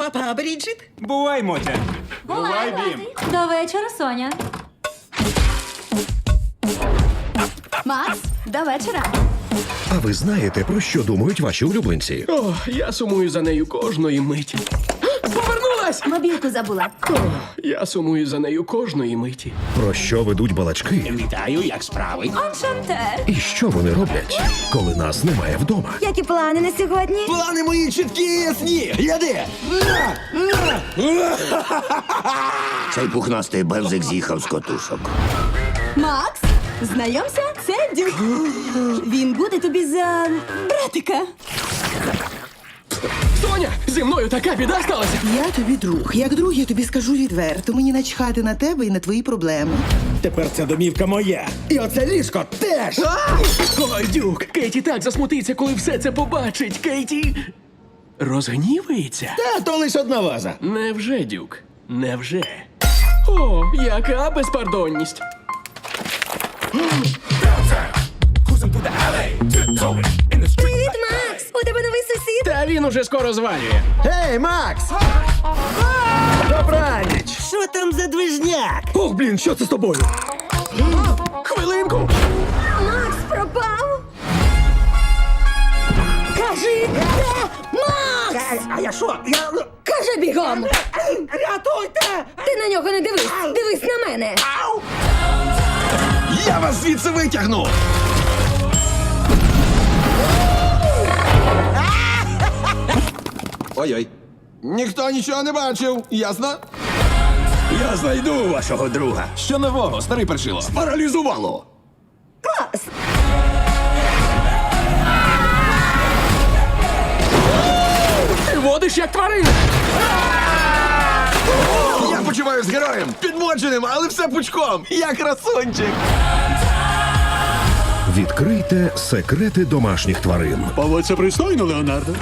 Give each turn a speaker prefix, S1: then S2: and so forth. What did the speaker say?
S1: Папа, Бріджит.
S2: Бувай, Мотя. Бувай, Бім.
S3: До вечора, Соня.
S4: Макс, до вечора.
S5: А ви знаєте, про що думають ваші улюбленці?
S6: О, я сумую за нею кожної миті. Повернулась!
S4: Мобілку забула.
S6: Я сумую за нею кожної миті.
S5: Про що ведуть балачки?
S2: Вітаю, як справи?
S3: Аншантер.
S5: І що вони роблять, коли нас немає вдома?
S4: Які плани на сьогодні?
S7: Плани мої чіткі і ясні. Гляди.
S8: Цей пухнастий бевзик з'їхав з котушок.
S4: Макс, знайомся, це Дюк. Він буде тобі за братика.
S6: Соня, зі мною така біда сталася.
S1: Я тобі друг. Як друг, я тобі скажу відверто. Мені начхати на тебе і на твої проблеми.
S7: Тепер ця домівка моя. І оце ліжко теж.
S6: Ой, Дюк, Кейті так засмутиться, коли все це побачить. Кейті розгнівається.
S7: Та то лиш одна ваза.
S6: Невже, Дюк? Невже? О, яка безпардонність.
S4: Привіт,
S6: Він уже скоро звалює.
S7: Гей, Макс! Добраніч!
S1: Що там за движняк?
S7: Ох, блін, що це з тобою?
S6: Хвилинку!
S4: Макс пропав. Кажи, де Макс?
S7: А я що? Я... ну,
S4: Кажи бігом!
S7: Рятуйте!
S4: Ти на нього не дивись! Дивись на мене!
S7: Я вас звідси витягну! Ой-ой. Ніхто нічого не бачив, ясно?
S8: Я знайду вашого друга.
S7: Що нового, старий першило?
S8: Паралізувало.
S4: Клас!
S6: Ти водиш як тварина!
S7: Я почуваю з героєм, підмоченим, але все пучком. Я красунчик.
S5: Відкрийте секрети домашніх тварин.
S8: Поводься пристойно, Леонардо.